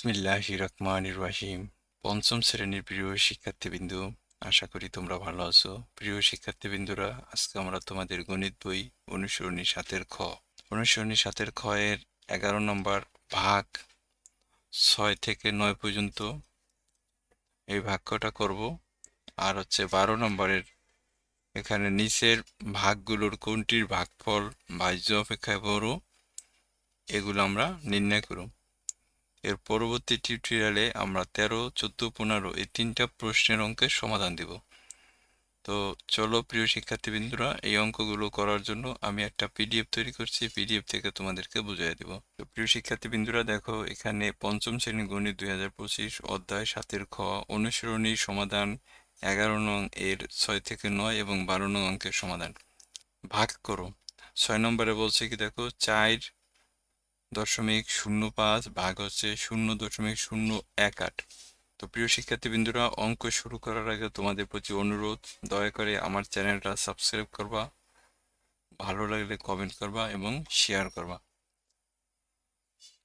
বিসমিল্লাহ রাহিম পঞ্চম শ্রেণির প্রিয় শিক্ষার্থীবৃন্দু, আশা করি তোমরা ভালো আছো। প্রিয় শিক্ষার্থীবৃন্দুরা, আজকে আমরা তোমাদের গণিত বই অনুসরণী সাতের খ। অনুসরণী সাতের খ এর এগারো নম্বর ভাগ ছয় থেকে নয় পর্যন্ত এই ভাগ্যটা করব। আর হচ্ছে বারো নম্বরের এখানে নিচের ভাগগুলোর কোনটির ভাগফল বাহ্য অপেক্ষায় বড়, এগুলো আমরা নির্ণয় করব। এর পরবর্তী টিউটোরিয়ালে আমরা তেরো, চোদ্দ, পনেরো এই তিনটা প্রশ্নের অঙ্কের সমাধান দিব। তো চলো প্রিয় শিক্ষার্থীবৃন্দুরা, এই অঙ্কগুলো করার জন্য আমি একটা পিডিএফ তৈরি করছি। পিডিএফ থেকে তোমাদেরকে বুঝিয়ে দিব। তো প্রিয় শিক্ষার্থীবৃন্দুরা, দেখো এখানে পঞ্চম শ্রেণি গণিত দুই হাজার পঁচিশ অধ্যায় সাতের খ অনুসরণী সমাধান এগারো নং এর ছয় থেকে নয় এবং বারো নং অঙ্কের সমাধান। ভাগ করো। ছয় নম্বরে বলছে কি, দেখো, চার দশমিক শূন্য পাঁচ ভাগ হচ্ছে শূন্য দশমিক শূন্য এক আট। তো প্রিয় শিক্ষার্থীবৃন্দুরা, অঙ্ক শুরু করার আগে তোমাদের প্রতি অনুরোধ, দয়া করে আমার চ্যানেলটা সাবস্ক্রাইব করবা, ভালো লাগলে কমেন্ট করবা এবং শেয়ার করবা।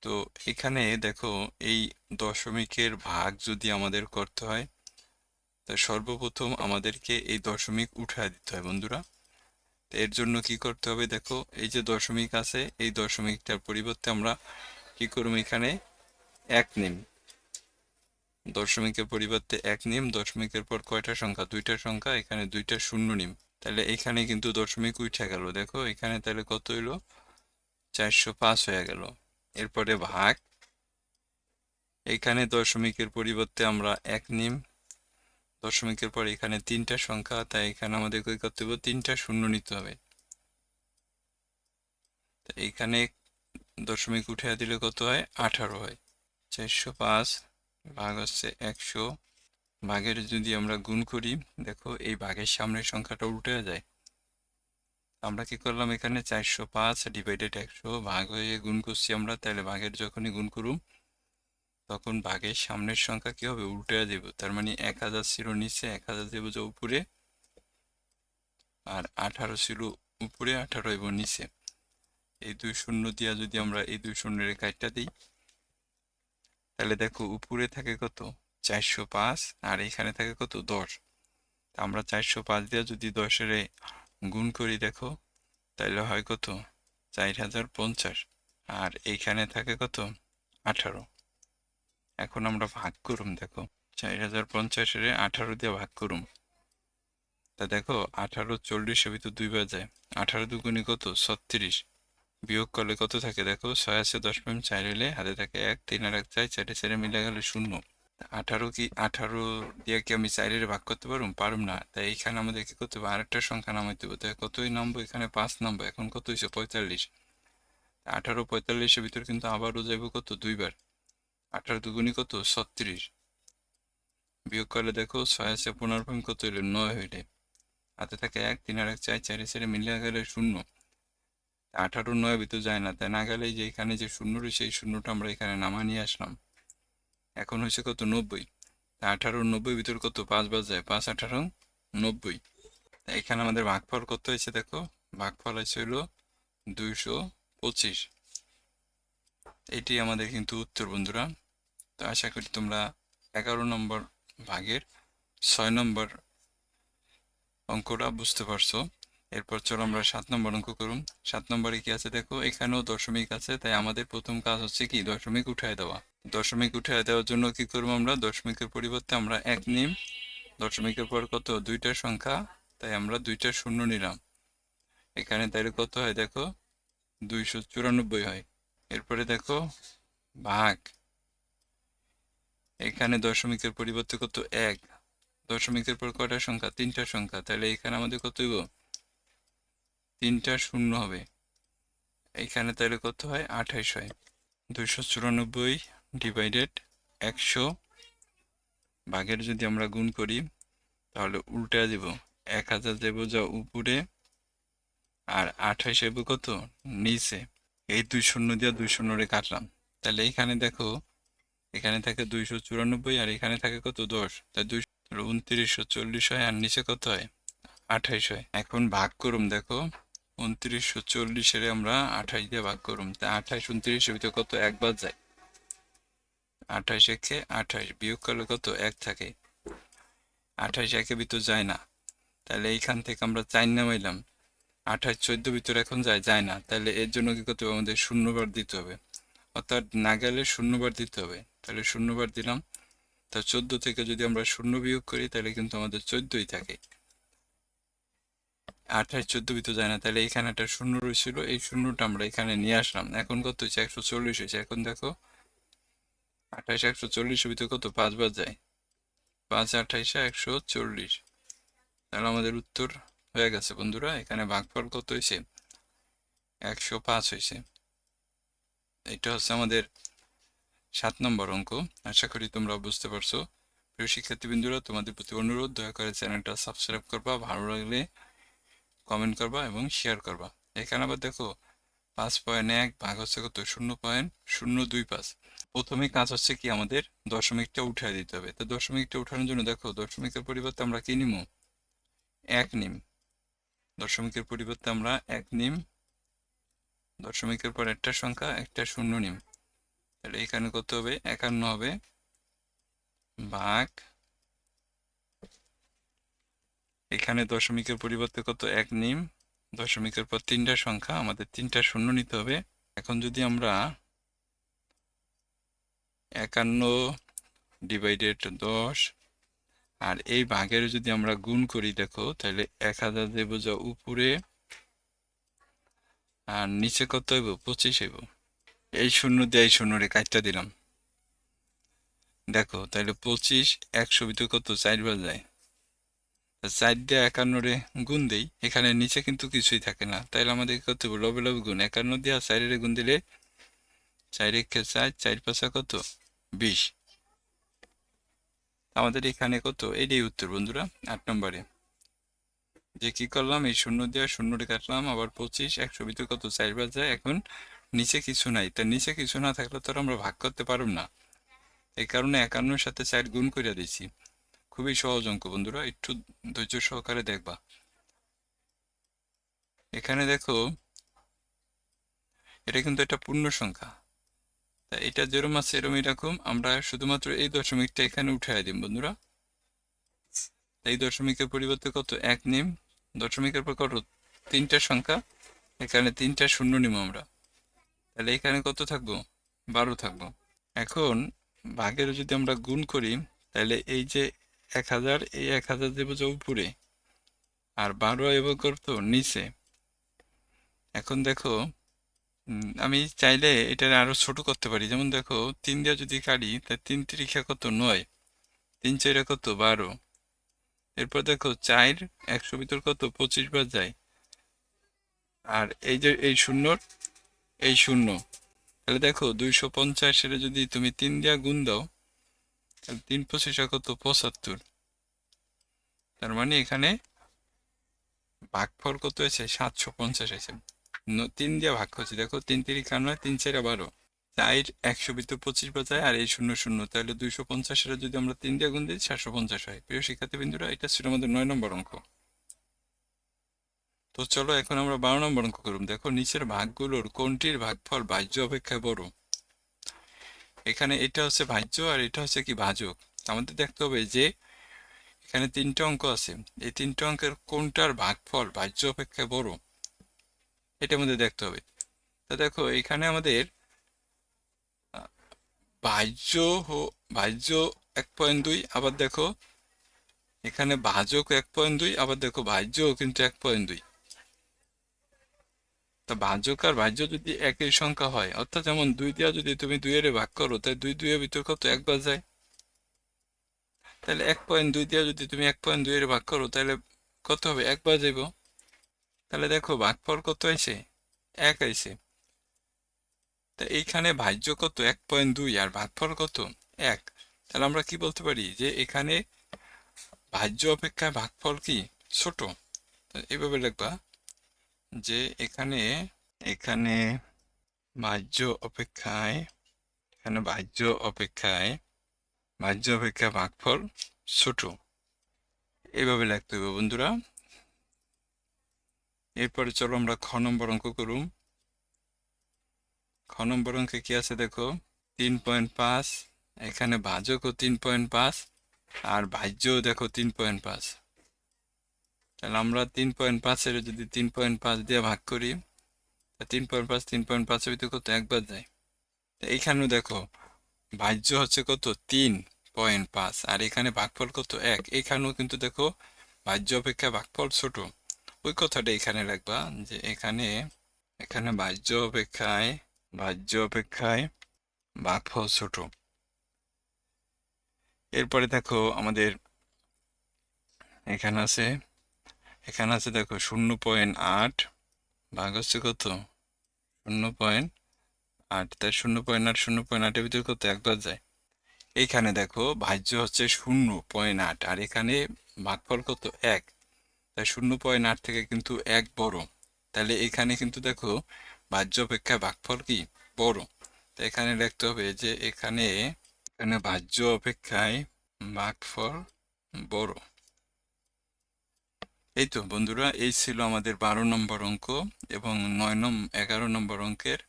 তো এখানে দেখো, এই দশমিকের ভাগ যদি আমাদের করতে হয়, তা সর্বপ্রথম আমাদেরকে এই দশমিক উঠায় দিতে হয় বন্ধুরা। এর জন্য কি করতে হবে? দেখো, এই যে দশমিক আছে, এই দশমিকটার পরিবর্তে আমরা কি করব এখানে? এক নিম। দশমিকের পরিবর্তে এক নিম, দশমিকের পর কয়টা সংখ্যা? দুইটা সংখ্যা, এখানে দুইটা শূন্য নিম। তাহলে এখানে কিন্তু দশমিক উঠে গেল। দেখো, এখানে তাহলে কত হইল? চারশো পাঁচ হয়ে গেল। এরপরে ভাগ। এখানে দশমিকের পরিবর্তে আমরা এক নিম দশমিকের পর এখানে তিনটা সংখ্যা, তাই এখানে আমাদের কি করতে হবে? তিনটা শূন্য নিতে হবে। এখানে দশমিক উঠে দিলে কত হয়? আঠারো হয়। চারশো পাঁচ ভাগ হচ্ছে একশো। ভাগের যদি আমরা গুণ করি, দেখো এই ভাগের সামনের সংখ্যাটা উল্টে যায়। আমরা কি করলাম এখানে? চারশো পাঁচ ডিভাইডেড একশো ভাগ হয়ে গুণ করছি আমরা, তাহলে ভাগের যখনই গুণ করুম তখন ভাগের সামনের সংখ্যা কি হবে? উল্টে দেব। তার মানে এক হাজার ছিল নিচে, এক হাজার দেবো যে উপরে। আর আঠারো ছিল উপরে, আঠারো এবং নিচে। এই দুই শূন্য দিয়া যদি আমরা এই দুই শূন্যের কাজটা দিই, তাহলে দেখো উপরে থাকে কত? চারশো পাঁচ, আর এখানে থাকে কত? দশ। আমরা চারশো পাঁচ দিয়ে যদি দশের গুণ করি দেখো, তাহলে হয় কত? চার হাজার পঞ্চাশ। আর এইখানে থাকে কত? আঠারো। এখন আমরা ভাগ করুম, দেখো। চার হাজার পঞ্চাশের আঠারো দিয়ে ভাগ করুম। তা দেখো, আঠারো চল্লিশের ভিতর দুইবার যায় আঠারো দুগুণি কত? ছত্রিশ। বিয়োগ করলে কত থাকে দেখো? ছয় আছে দশ পয়েন্ট চার হলে হাতে থাকে এক, তিন আর এক চার চারে চারে মিলে গেলে শূন্য। আঠারো কি, আঠারো দিয়ে কি আমি চারের ভাগ করতে পারুম? পারুম না। তাই এইখানে আমাদের কি করতে হবে? আরেকটা সংখ্যা নামাইতে হবে। তাই কতই নামবো? এখানে পাঁচ নামবো। এখন কত হয়েছে পঁয়তাল্লিশ। আঠারো পঁয়তাল্লিশের ভিতর কিন্তু আবারও যাব কত? দুইবার। আঠারো দুগুণি কত? ছত্রিশ। বিয়োগ করলে দেখো ছয় আছে পনেরো পয়েন্ট কত হইলে? নয় হইলে। হাতে থাকে এক, তিন আর এক, চার, চারে চারে মিলিয়ে গেলে শূন্য। আঠারো নয় ভিতর যায় না। তাই না গেলে যে এখানে যে শূন্য রয়েছে, এই শূন্যটা আমরা এখানে নামা নিয়ে আসলাম। এখন হয়েছে কত? নব্বই। তা আঠারো নব্বই ভিতর কত? পাঁচ বাজ যায়। পাঁচ, আঠারো নব্বই। এখানে আমাদের ভাগফল কত হয়েছে দেখো? ভাগফল হয়েছে হলো দুইশো পঁচিশ। এটি আমাদের কিন্তু উত্তর, বন্ধুরা। তো আশা করি তোমরা এগারো নম্বর ভাগের ছয় নম্বর অঙ্কটা বুঝতে পারছ। এরপর চলো আমরা সাত নম্বর অঙ্ক করুন। সাত নম্বরে কি আছে দেখো? এখানেও দশমিক আছে, তাই আমাদের প্রথম কাজ হচ্ছে কি? দশমিক উঠায় দেওয়া। দশমিক উঠায় দেওয়ার জন্য কি করব আমরা? দশমিকের পরিবর্তে আমরা এক নিম। দশমিকের পর কত? দুইটা সংখ্যা, তাই আমরা দুইটা শূন্য নিলাম। এখানে তাইলে কত হয় দেখো? দুইশো চুরানব্বই হয়। এরপরে দেখো, ভাগ। এখানে দশমিকের পরিবর্তে কত? এক। দশমিকের পর কয়টা সংখ্যা? তিনটা সংখ্যা। তাহলে এখানে আমাদের কত হইব? তিনটা শূন্য হবে। এখানে তাহলে কত হয়? আঠাইশ হয়। দুইশো চুরানব্বই ডিভাইডেড একশো ভাগের যদি আমরা গুণ করি, তাহলে উল্টা দিব। এক হাজার দেব যা উপরে, আর আঠাইশ হবে কত? নিচে। এই দুই শূন্য দিয়ে দুই শূন্য রে কাটলাম। তাহলে এখানে দেখো এখানে থাকে দুইশো চুরানব্বই আর এখানে থাকে কত? দশ। তাই দুইশো উনত্রিশশো চল্লিশ হয়, আর নিচে কত হয়? আঠাইশ হয়। এখন ভাগ করুম দেখো। উনত্রিশশো চল্লিশের আমরা আঠাইশ দিয়ে ভাগ করুম তা আঠাইশ, উনত্রিশের ভিতরে কত? একবার যায়। আঠাশ একে আঠাশ বিয়োগ করলে কত? এক থাকে। আঠাশ একে ভিতর যায় না। তাহলে এইখান থেকে আমরা চার নামাইলাম। আঠাশ চোদ্দ ভিতর এখন যায় যায় না। তাহলে এর জন্য কি করতে হবে? আমাদের শূন্যবার দিতে হবে। অর্থাৎ না গেলে শূন্যবার দিতে হবে। তাহলে শূন্যবার দিলাম। তা চোদ্দ থেকে যদি আমরা শূন্য বিয়োগ করি, তাহলে কিন্তু আমাদের চোদ্দই থাকে। আঠাশ চোদ্দ ভিতর যায় না, তাহলে এখানে একটা শূন্য রয়েছিল, এই শূন্যটা আমরা এখানে নিয়ে আসলাম। এখন কত হয়েছে? একশো চল্লিশ হয়েছে। এখন দেখো, আঠাশ, একশো চল্লিশের ভিতরে কত? পাঁচবার যায়। পাঁচ আঠাইশে একশো চল্লিশ। তাহলে আমাদের উত্তর হয়ে গেছে বন্ধুরা। এখানে ভাগফল কত হয়েছে? একশো পাঁচ হয়েছে। এটা হচ্ছে আমাদের সাত নম্বর অঙ্ক। আশা করি তোমরা বুঝতে পারছ। প্রিয় শিক্ষার্থীবৃন্দুরা, তোমাদের প্রতি অনুরোধ, দয়া করে চ্যানেলটা সাবস্ক্রাইব করবা, ভালো লাগলে কমেন্ট করবা এবং শেয়ার করবা। এখানে আবার দেখো, পাঁচ পয়েন্ট এক ভাগ হচ্ছে কত? শূন্য পয়েন্ট শূন্য দুই পাঁচ। প্রথমে কাজ হচ্ছে কি? আমাদের দশমিকটা উঠিয়ে দিতে হবে। তো দশমিকটা উঠানোর জন্য দেখো, দশমিকের পরিবর্তে আমরা কি নিব এক নিম। দশমিকের পরিবর্তে আমরা এক নিম। দশমিকের পর একটা সংখ্যা, একটা শূন্য নিম। তাহলে এখানে কত হবে একান্ন হবে। ভাগ। এখানে দশমিকের পরিবর্তে কত? এক নিম। দশমিকের পর তিনটা সংখ্যা, আমাদের তিনটা শূন্য নিতে হবে। এখন যদি আমরা একান্ন ডিভাইডেড দশ আর এই ভাগের যদি আমরা গুণ করি, দেখো, তাহলে এক হাজার দেব যা উপরে, আর নিচে কত হইব? পঁচিশ হইব। এই শূন্য দিয়ে এই শূন্য রে কাজটা দিলাম। দেখো তাহলে পঁচিশ, একশো ভিতরে কত? চারবার যায়। চার দিয়ে একান্ন রে গুণ দেই, এখানে নিচে কিন্তু কিছুই থাকে না। তাইলে আমাদের কত লবে লবে গুণ। একান্ন দিয়ে চারের গুণ দিলে চার একে চার চার পাঁচা কত? বিশ। আমাদের এখানে কত? এটাই উত্তর বন্ধুরা, আট নম্বরে। যে কি করলাম? এই শূন্য দিয়ে শূন্যটা কাটলাম, আবার পঁচিশ, একশো ভিতরে কত? চারবার যায়। এখন নিচে কিছু নাই। তা নিচে কিছু না থাকলে তো আমরা ভাগ করতে পারব না। এই কারণে একান্নর সাথে চার গুণ করে দিয়েছি খুবই সহজ অঙ্ক বন্ধুরা, একটু ধৈর্য সহকারে দেখবা। এখানে দেখো, এটা কিন্তু একটা পূর্ণ সংখ্যা। তা এটা যেরকম আছে এরকম এরকম আমরা শুধুমাত্র এই দশমিকটা এখানে উঠাই দিই বন্ধুরা। এই দশমিকের পরিবর্তে কত? এক নিম। দশমিকের পর কত? তিনটা সংখ্যা। এখানে তিনটা শূন্য নিম আমরা। তাহলে এখানে কত থাকব? বারো থাকব। এখন ভাগের যদি আমরা গুণ করি, তাহলে এই যে এক হাজার, এই এক হাজার দেবো যে উপরে। আর বারো এবং করতো নিচে। এখন দেখো আমি চাইলে এটা আরও ছোট করতে পারি। যেমন দেখো, তিন দিয়ে যদি কাটি তা তিন তিরিখা কত? নয়। তিন চাইরা কত? বারো। এরপর দেখো চার একশো ভিতর কত? পঁচিশ বার যায়। আর এই যে, এই শূন্যর এই শূন্য। তাহলে দেখো, দুইশো পঞ্চাশের যদি তুমি তিন দিয়া গুণ দাও, তাহলে তিন পঁচিশ কত? পঁচাত্তর। তার মানে এখানে ভাগফল কত হয়েছে? সাতশো পঞ্চাশ আছে তিন দিয়া ভাগ করছি। দেখো, তিন তিরিখা নয় তিন চার বারো। চার একশো ভিতর পঁচিশ বাজায়, আর এই শূন্য শূন্য। তাহলে দুইশো পঞ্চাশের যদি আমরা তিন দিয়ে গুণ দিই চারশো পঞ্চাশ হয়। প্রিয় শিক্ষার্থী বিন্দুরা এটা ছিল আমাদের নয় নম্বর অঙ্ক। তো চলো এখন আমরা বারো নম্বর অঙ্ক করুন দেখো নিচের ভাগগুলোর কোনটির ভাগফল বাহ্য অপেক্ষায় বড়? এখানে এটা হচ্ছে ভাজ্য আর এটা হচ্ছে কি ভাজক আমাদের দেখতে হবে যে এখানে তিনটা অঙ্ক আছে। এই তিনটা অঙ্কের কোনটার ভাগফল বাহ্য অপেক্ষায় বড়? এটা আমাদের দেখতে হবে। তা দেখো এখানে আমাদের বাহ্য বাহ্য এক পয়েন্ট দুই, আবার দেখো এখানে ভাজক এক পয়েন্ট দুই, আবার দেখো ভাজ্য কিন্তু এক পয়েন্ট দুই। তা ভাজক আর ভাজ্য যদি একই সংখ্যা হয়, অর্থাৎ যেমন দুই দিয়া যদি তুমি দুইয়ের ভাগ করো তাই দুই দুইয়ের ভিতর কত? একবার যায়। তাহলে এক পয়েন্ট দুই দিয়া যদি তুমি এক পয়েন্ট দুইয়ের ভাগ করো, তাহলে কত হবে? একবার যাইব। তাহলে দেখো ভাগ ভাগফল কত আছে এক আইছে। তা এইখানে ভাজ্য কত? এক পয়েন্ট দুই, আর ভাগ ভাগফল কত? এক। তাহলে আমরা কি বলতে পারি? যে এখানে ভাজ্য অপেক্ষায় ভাগফল কি? ছোট। এইভাবে লিখবা। যে এখানে এখানে ভাজ্য অপেক্ষায়, এখানে ভাজ্য অপেক্ষায় ভাজ্য অপেক্ষা ভাগফল ছোট। এইভাবে লিখতে হবে বন্ধুরা। এরপরে চলো আমরা খ নম্বর অঙ্ক করুম খ নম্বর অঙ্কে কি আছে দেখো? তিন পয়েন্ট পাঁচ, এখানে ভাজকও তিন পয়েন্ট পাঁচ, আর ভাজ্যও দেখো তিন পয়েন্ট পাঁচ। তাহলে আমরা তিন পয়েন্ট পাঁচের যদি তিন পয়েন্ট পাঁচ দিয়ে ভাগ করি তিন পয়েন্ট পাঁচ, তিন পয়েন্ট পাঁচের ভিতরে কত? একবার যায়। এইখানেও দেখো ভাজ্য হচ্ছে কত? তিন পয়েন্ট পাঁচ। আর এখানে ভাগফল কত? এক। এখানেও কিন্তু দেখো ভাজ্য অপেক্ষা ভাগফল ছোট। ওই কথাটা এখানে রাখবা যে এখানে এখানে ভাজ্য অপেক্ষায় ভাজ্য অপেক্ষায় ভাগফল ছোট। এরপরে দেখো, আমাদের এখানে আছে এখানে আছে দেখো শূন্য পয়েন্ট আট, ভাগ হচ্ছে কত? শূন্য পয়েন্ট আট, তাই শূন্য পয়েন্ট আট, শূন্য পয়েন্ট আটের ভিতরে কত? একবার যায়। এইখানে দেখো ভাজ্য হচ্ছে শূন্য পয়েন্ট আট, আর এখানে ভাগফল কত? এক। তাই শূন্য পয়েন্ট আট থেকে কিন্তু এক বড়। তাহলে এখানে কিন্তু দেখো ভাজ্য অপেক্ষা ভাগফল কি? বড়। তো এখানে লিখতে হবে যে এখানে এখানে ভাজ্য অপেক্ষায় ভাগফল বড়। এই তো বন্ধুরা, এই ছিল আমাদের বারো নম্বর অঙ্ক এবং নয় নম, এগারো নম্বর অঙ্কের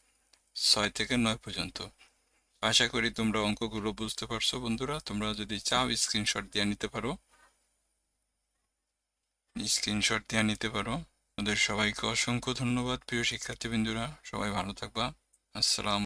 ছয় থেকে নয় পর্যন্ত। আশা করি তোমরা অঙ্কগুলো বুঝতে পারছ বন্ধুরা। তোমরা যদি চাও স্ক্রিনশট দিয়ে নিতে পারো। স্ক্রিনশট দিয়ে নিতে পারো। ওদের সবাইকে অসংখ্য ধন্যবাদ প্রিয় শিক্ষার্থী বন্ধুরা সবাই ভালো থাকবা। আসসালাম